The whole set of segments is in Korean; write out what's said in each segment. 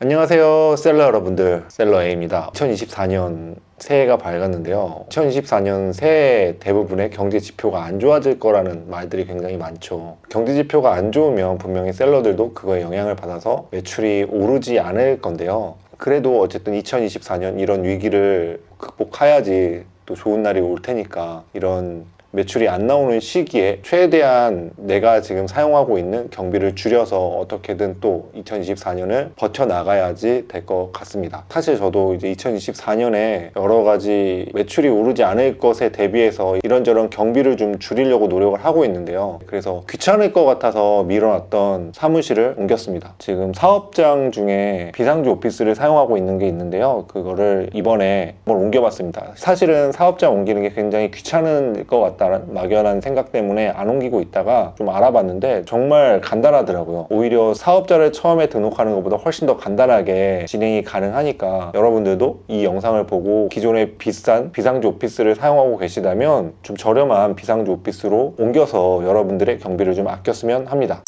안녕하세요 셀러 여러분들. 셀러A입니다. 2024년 새해가 밝았는데요. 2024년 새해 대부분의 경제 지표가 안 좋아질 거라는 말들이 굉장히 많죠. 경제 지표가 안 좋으면 분명히 셀러들도 그거에 영향을 받아서 매출이 오르지 않을 건데요. 그래도 어쨌든 2024년 이런 위기를 극복해야지 또 좋은 날이 올 테니까 이런 매출이 안 나오는 시기에 최대한 내가 지금 사용하고 있는 경비를 줄여서 어떻게든 또 2024년을 버텨나가야지 될 것 같습니다. 사실 저도 이제 2024년에 여러 가지 매출이 오르지 않을 것에 대비해서 이런저런 경비를 좀 줄이려고 노력을 하고 있는데요. 그래서 귀찮을 것 같아서 밀어놨던 사무실을 옮겼습니다. 지금 사업장 중에 비상주 오피스를 사용하고 있는 게 있는데요. 그거를 이번에 한번 옮겨봤습니다. 사실은 사업장 옮기는 게 굉장히 귀찮을 것 같다 는 막연한 생각 때문에 안 옮기고 있다가 좀 알아봤는데 정말 간단하더라고요. 오히려 사업자를 처음에 등록하는 것보다 훨씬 더 간단하게 진행이 가능하니까 여러분들도 이 영상을 보고 기존의 비싼 비상주 오피스를 사용하고 계시다면 좀 저렴한 비상주 오피스로 옮겨서 여러분들의 경비를 좀 아꼈으면 합니다.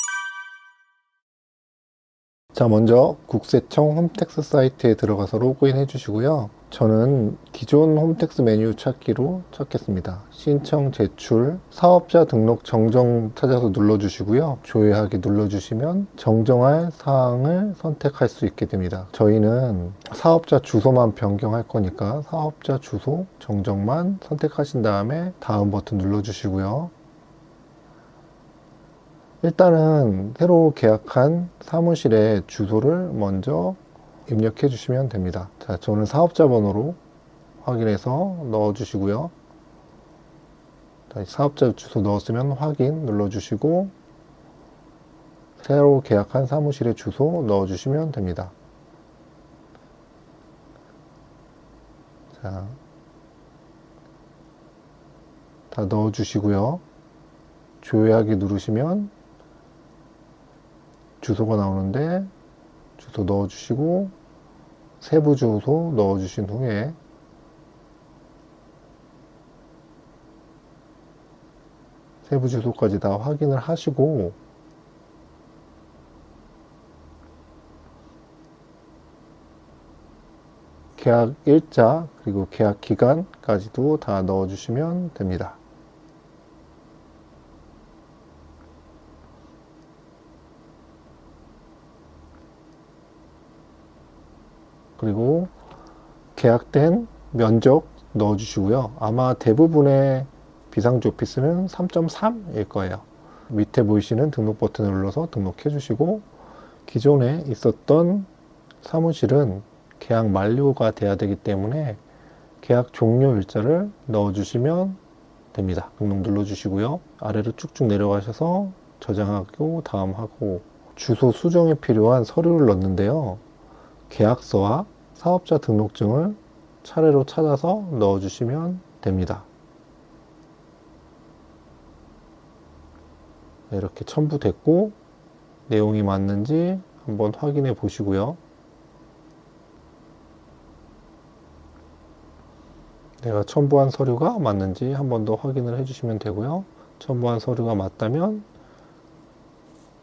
자, 먼저 국세청 홈택스 사이트에 들어가서 로그인 해주시고요. 저는 기존 홈택스 메뉴 찾기로 찾겠습니다. 신청 제출, 사업자 등록 정정 찾아서 눌러주시고요. 조회하기 눌러주시면 정정할 사항을 선택할 수 있게 됩니다. 저희는 사업자 주소만 변경할 거니까 사업자 주소 정정만 선택하신 다음에 다음 버튼 눌러주시고요. 일단은 새로 계약한 사무실의 주소를 먼저 입력해 주시면 됩니다. 자, 저는 사업자 번호로 확인해서 넣어 주시고요. 사업자 주소 넣었으면 확인 눌러 주시고 새로 계약한 사무실의 주소 넣어 주시면 됩니다. 자, 다 넣어 주시고요. 조회하기 누르시면 주소가 나오는데 주소 넣어주시고 세부 주소 넣어주신 후에 세부 주소까지 다 확인을 하시고 계약 일자 그리고 계약 기간까지도 다 넣어주시면 됩니다. 그리고 계약된 면적 넣어주시고요. 아마 대부분의 비상주 오피스는 3.3일 거예요. 밑에 보이시는 등록 버튼을 눌러서 등록해 주시고 기존에 있었던 사무실은 계약 만료가 돼야 되기 때문에 계약 종료 일자를 넣어 주시면 됩니다. 등록 눌러 주시고요. 아래로 쭉쭉 내려가셔서 저장하고 다음 하고 주소 수정에 필요한 서류를 넣는데요. 계약서와 사업자 등록증을 차례로 찾아서 넣어주시면 됩니다. 네, 이렇게 첨부됐고 내용이 맞는지 한번 확인해 보시고요. 내가 첨부한 서류가 맞는지 한 번 더 확인을 해주시면 되고요. 첨부한 서류가 맞다면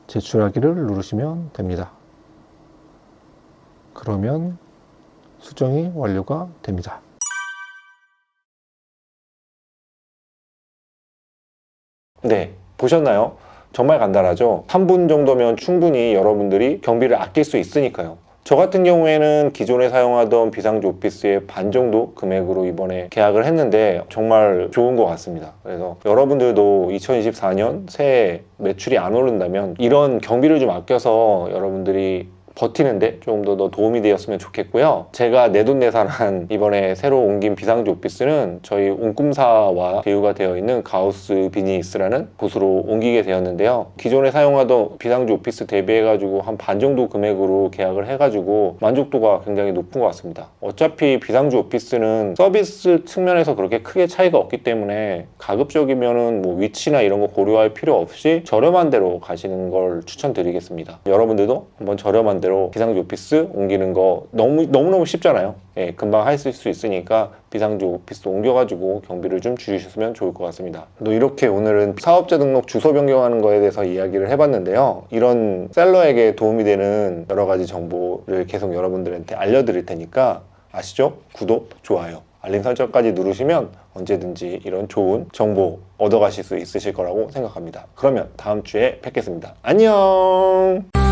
제출하기를 누르시면 됩니다. 그러면 수정이 완료가 됩니다. 네, 보셨나요? 정말 간단하죠? 3분 정도면 충분히 여러분들이 경비를 아낄 수 있으니까요. 저 같은 경우에는 기존에 사용하던 비상주 오피스의 반 정도 금액으로 이번에 계약을 했는데 정말 좋은 것 같습니다. 그래서 여러분들도 2024년 새해 매출이 안 오른다면 이런 경비를 좀 아껴서 여러분들이 버티는데 조금 더, 더 도움이 되었으면 좋겠고요. 제가 내돈내산한 이번에 새로 옮긴 비상주 오피스는 저희 옹꿈사와 대우가 되어 있는 가우스 비즈니스라는 곳으로 옮기게 되었는데요. 기존에 사용하던 비상주 오피스 대비해가지고 한 반 정도 금액으로 계약을 해가지고 만족도가 굉장히 높은 것 같습니다. 어차피 비상주 오피스는 서비스 측면에서 그렇게 크게 차이가 없기 때문에 가급적이면은 뭐 위치나 이런 거 고려할 필요 없이 저렴한 데로 가시는 걸 추천드리겠습니다. 여러분들도 한번 저렴한 데 대로 비상주 오피스 옮기는 거 너무 너무너무 쉽잖아요. 예, 금방 할 수 있으니까 비상주 오피스 옮겨가지고 경비를 좀 줄이셨으면 좋을 것 같습니다. 또 이렇게 오늘은 사업자 등록 주소 변경하는 거에 대해서 이야기를 해봤는데요. 이런 셀러에게 도움이 되는 여러 가지 정보를 계속 여러분들한테 알려드릴 테니까 아시죠? 구독, 좋아요, 알림 설정까지 누르시면 언제든지 이런 좋은 정보 얻어가실 수 있으실 거라고 생각합니다. 그러면 다음 주에 뵙겠습니다. 안녕!